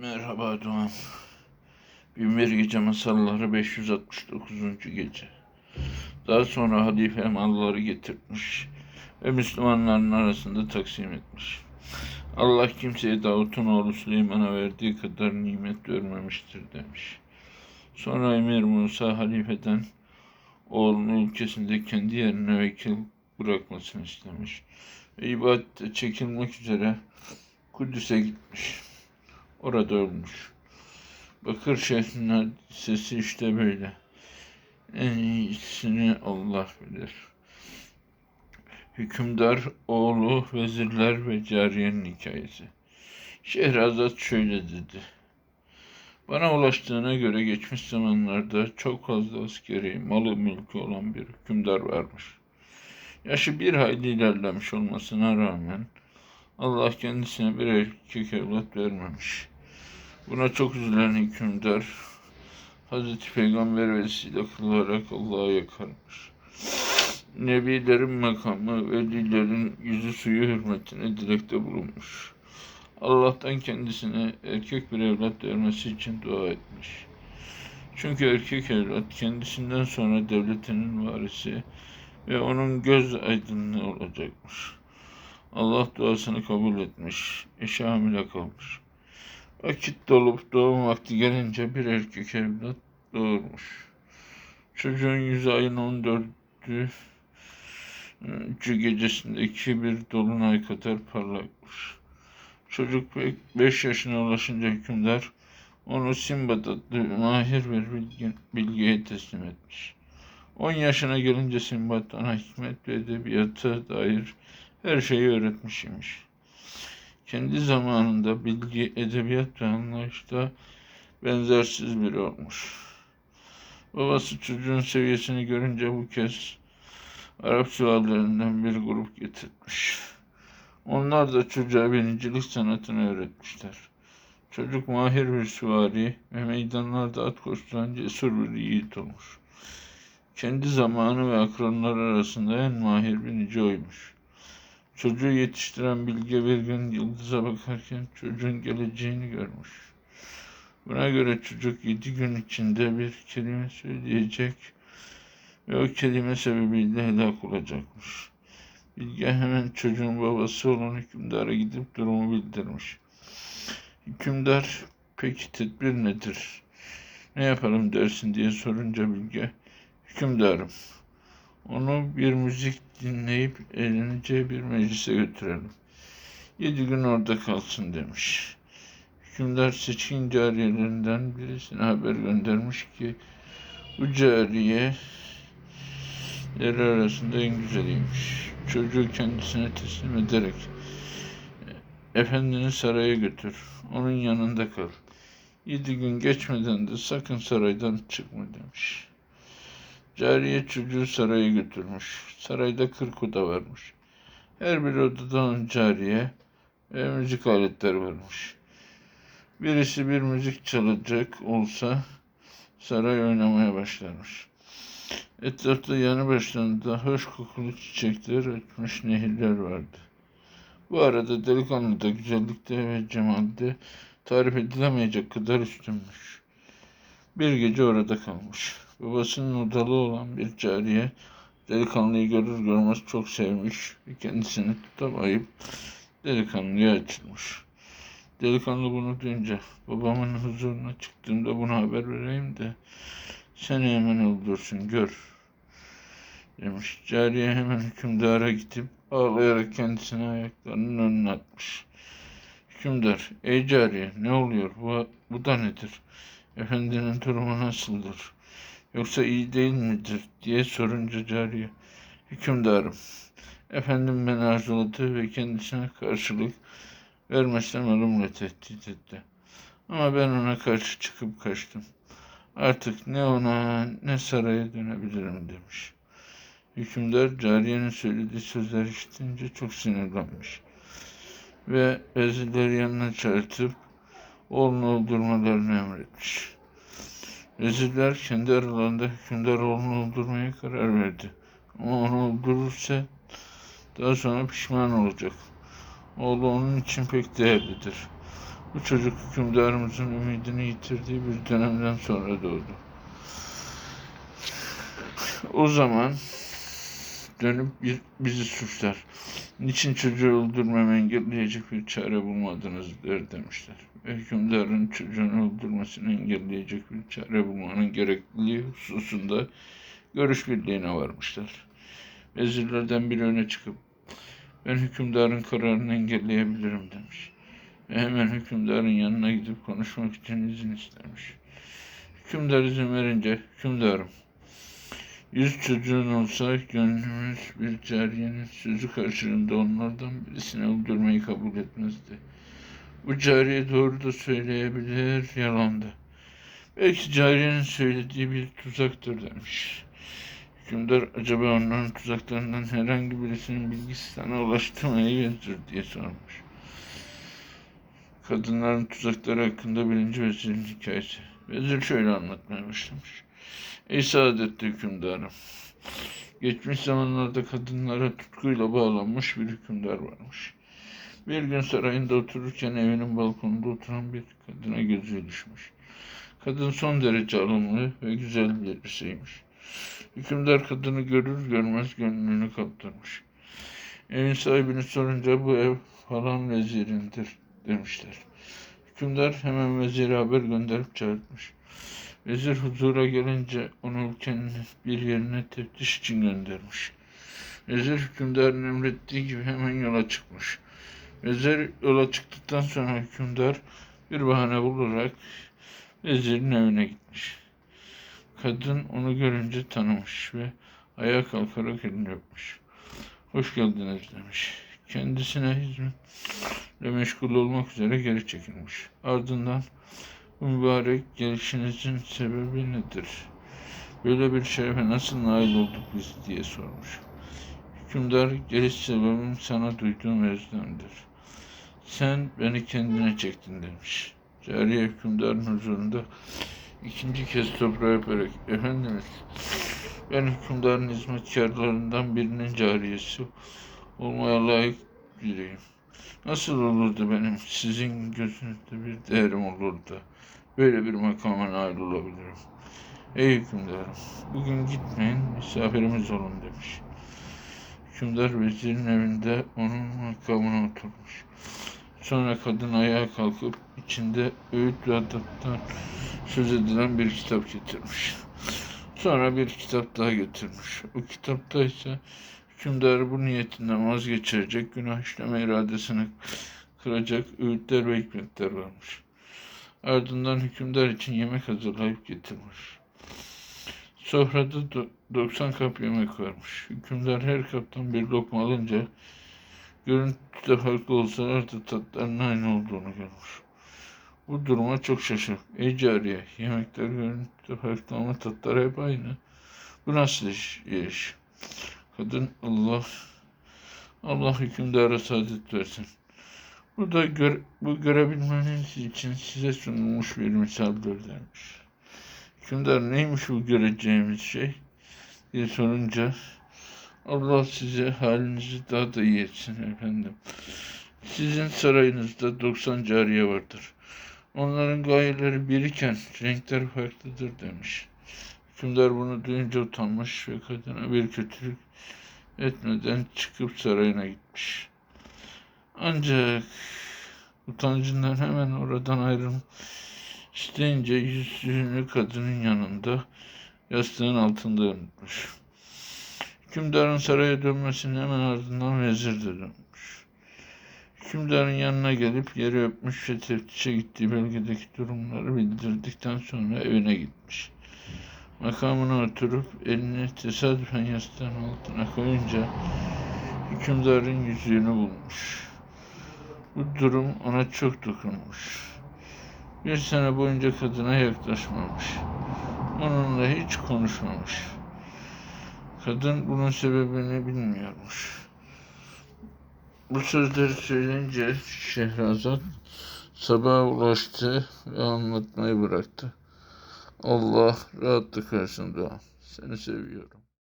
Merhaba Doğan. Binbir Gece Masalları 569. Gece. Daha sonra halife malları getirmiş ve Müslümanların arasında taksim etmiş. Allah kimseye Davut'un oğlu Süleyman'a verdiği kadar nimet vermemiştir demiş. Sonra Emir Musa halifeden oğlunu ülkesinde kendi yerine vekil bırakmasını istemiş. Ve ibadete çekilmek üzere Kudüs'e gitmiş. Orada ölmüş. Bakır şehrinin sesi işte böyle. En iyisini Allah bilir. Hükümdar, oğlu, vezirler ve cariyenin hikayesi. Şehrazat şöyle dedi. Bana ulaştığına göre geçmiş zamanlarda çok fazla askeri, malı mülkü olan bir hükümdar varmış. Yaşı bir hayli ilerlemiş olmasına rağmen Allah kendisine bir erkek evlat vermemiş. Buna çok üzülen hükümdar Hazreti Peygamber vesile kılarak Allah'a yakarmış. Nebilerin makamı, velilerin yüzü suyu hürmetine dilekte bulunmuş. Allah'tan kendisine erkek bir evlat vermesi için dua etmiş. Çünkü erkek evlat kendisinden sonra devletinin varisi ve onun göz aydınlığı olacakmış. Allah duasını kabul etmiş, eşi hamile kalmış. Vakit dolup doğum vakti gelince bir erkek evlat doğurmuş. Çocuğun yüzü ayın 14'ü gecesindeki bir dolunay kadar parlakmış. Çocuk 5 yaşına ulaşınca hükümdar onu Simbad adlı mahir bir bilgi, bilgiye teslim etmiş. 10 yaşına gelince Simbad ona hikmet ve edebiyata dair her şeyi öğretmiş imiş. Kendi zamanında bilgi, edebiyat ve anlayışta benzersiz biri olmuş. Babası çocuğun seviyesini görünce bu kez Arap süvarilerinden bir grup getirmiş. Onlar da çocuğa binicilik sanatını öğretmişler. Çocuk mahir bir süvari ve meydanlarda at koşturan cesur bir yiğit olmuş. Kendi zamanı ve akranları arasında en mahir binici oymuş. Çocuğu yetiştiren bilge bir gün yıldıza bakarken çocuğun geleceğini görmüş. Buna göre çocuk yedi gün içinde bir kelime söyleyecek ve o kelime sebebiyle helak olacakmış. Bilge hemen çocuğun babası olan hükümdara gidip durumu bildirmiş. Hükümdar peki tedbir nedir? Ne yapalım dersin diye sorunca Bilge hükümdarım onu bir müzik dinleyip eğleneceği bir meclise götürelim. Yedi gün orada kalsın demiş. Hükümdar seçkin cariyelerinden birisine haber göndermiş ki bu cariye arasında en güzeliymiş. Çocuğu kendisine teslim ederek efendini saraya götür. Onun yanında kal. Yedi gün geçmeden de sakın saraydan çıkma demiş. Cariye çocuğu saraya götürmüş. Sarayda kırk oda varmış. Her bir odada on cariye ve müzik aletleri varmış. Birisi bir müzik çalacak olsa saray oynamaya başlarmış. Etrafta yanı başlarında hoş kokulu çiçekler açmış nehirler vardı. Bu arada delikanlı da güzellikte ve cemalde tarif edilemeyecek kadar üstünmüş. Bir gece orada kalmış. Babasının odalı olan bir cariye delikanlıyı görür görmez çok sevmiş ve kendisini tutamayıp delikanlıya açılmış. Delikanlı bunu duyunca babamın huzuruna çıktığımda bunu haber vereyim de seni hemen öldürsün gör demiş. Cariye hemen hükümdara gidip ağlayarak kendisini ayaklarının önüne atmış. Hükümdar, ey cariye ne oluyor bu, bu da nedir? Efendinin durumu nasıldır? Yoksa iyi değil midir diye sorunca cariye. Hükümdarım, efendim beni arzuladı ve kendisine karşılık vermesem ölümle tehdit etti. Ama ben ona karşı çıkıp kaçtım. Artık ne ona ne saraya dönebilirim demiş. Hükümdar cariyenin söylediği sözler işitince çok sinirlenmiş. Ve vezirleri yanına çağırtıp oğlunu öldürmelerini emretmiş. Vezirler kendi aralarında hükümdar oğlunu öldürmeye karar verdi. Ama onu öldürürse daha sonra pişman olacak. Oğlu onun için pek değerlidir. Bu çocuk hükümdarımızın ümidini yitirdiği bir dönemden sonra doğdu. O zaman dönüp bizi suçlar. Niçin çocuğu öldürmemi engelleyecek bir çare bulmadınız der demişler. Hükümdarın çocuğunu öldürmesini engelleyecek bir çare bulmanın gerekliliği hususunda görüş birliğine varmışlar. Vezirlerden biri öne çıkıp ben hükümdarın kararını engelleyebilirim demiş. Ve hemen hükümdarın yanına gidip konuşmak için izin istemiş. Hükümdar izin verince hükümdarım Yüz çocuğun olsa gönlümüz bir cariyenin sözü karşılığında onlardan birisini öldürmeyi kabul etmezdi. Bu cariye doğru da söyleyebilir, yalan da. Belki cariyenin söylediği bir tuzaktır demiş. Hükümdar acaba onların tuzaklarından herhangi birisinin bilgisi sana ulaştı mı vezir diye sormuş. Kadınların tuzakları hakkında birinci vezirin hikayesi. Vezir şöyle anlatmaya başlamış. Ey saadetli hükümdarım. Geçmiş zamanlarda kadınlara tutkuyla bağlanmış bir hükümdar varmış. Bir gün sarayında otururken evinin balkonunda oturan bir kadına gözü düşmüş. Kadın son derece alımlı ve güzel birisiymiş. Hükümdar kadını görür görmez gönlünü kaptırmış. Evin sahibini sorunca bu ev falan vezirindir demişler. Hükümdar hemen veziri haber gönderip çağırtmış. Vezir huzura gelince onu ülkenin bir yerine teftiş için göndermiş. Vezir hükümdarın emrettiği gibi hemen yola çıkmış. Vezir yola çıktıktan sonra hükümdar bir bahane bularak vezirin evine gitmiş. Kadın onu görünce tanımış ve ayağa kalkarak elini öpmüş. Hoş geldiniz demiş. Kendisine hizmetle meşgul olmak üzere geri çekilmiş. Ardından mübarek gelişinizin sebebi nedir? Böyle bir şerefe nasıl nail olduk biz diye sormuş. Hükümdar geliş sebebim sana duyduğum özlemdir. Sen beni kendine çektin demiş. Cariye hükümdarın huzurunda ikinci kez toprağa öperek Efendimiz ben hükümdarın hizmetkarlarından birinin cariyesi olmaya layık biriyim. Nasıl olurdu benim sizin gözünüzde bir değerim olurdu? Böyle bir makama nail olabilirim. Ey hükümdarım, bugün gitmeyin, misafirimiz olun demiş. Hükümdar vezirin evinde onun makamına oturmuş. Sonra kadın ayağa kalkıp içinde öğüt ve adaptan söz edilen bir kitap getirmiş. Sonra bir kitap daha getirmiş. O kitapta ise hükümdarı bu niyetinden vazgeçirecek, günah işleme iradesini kıracak öğütler ve hikmetler varmış. Ardından hükümdar için yemek hazırlayıp getirmiş. Sofrada do- 90 kap yemek varmış. Hükümdar her kaptan bir lokma alınca görüntüde farklı olsalar da tatlarının aynı olduğunu görmüş. Bu duruma çok şaşırıp, ey cariye, yemekler görüntüde farklı ama tatlar hep aynı. Bu nasıl iş? iş? Kadın Allah, Allah hükümdara saadet versin. Bu gör, bu görebilmeniz için size sunulmuş bir misaldir demiş. Hükümdar neymiş bu göreceğimiz şey diye sorunca Allah size halinizi daha da iyi etsin efendim. Sizin sarayınızda 90 cariye vardır. Onların gayeleri biriken renkler farklıdır demiş. Hükümdar bunu duyunca utanmış ve kadına bir kötülük etmeden çıkıp sarayına gitmiş. Ancak utancından hemen oradan ayrılmak isteyince yüzünü kadının yanında yastığın altında unutmuş. Hükümdarın saraya dönmesinin hemen ardından vezir de dönmüş. Hükümdarın yanına gelip yeri öpmüş ve teftişe gittiği bölgedeki durumları bildirdikten sonra evine gitmiş. Makamına oturup elini tesadüfen yastığın altına koyunca hükümdarın yüzüğünü bulmuş. Bu durum ona çok dokunmuş. Bir sene boyunca kadına yaklaşmamış. Onunla hiç konuşmamış. Kadın bunun sebebini bilmiyormuş. Bu sözleri söyleyince Şehrazat sabaha ulaştı ve anlatmayı bıraktı. Allah rahatlık versin dua. Seni seviyorum.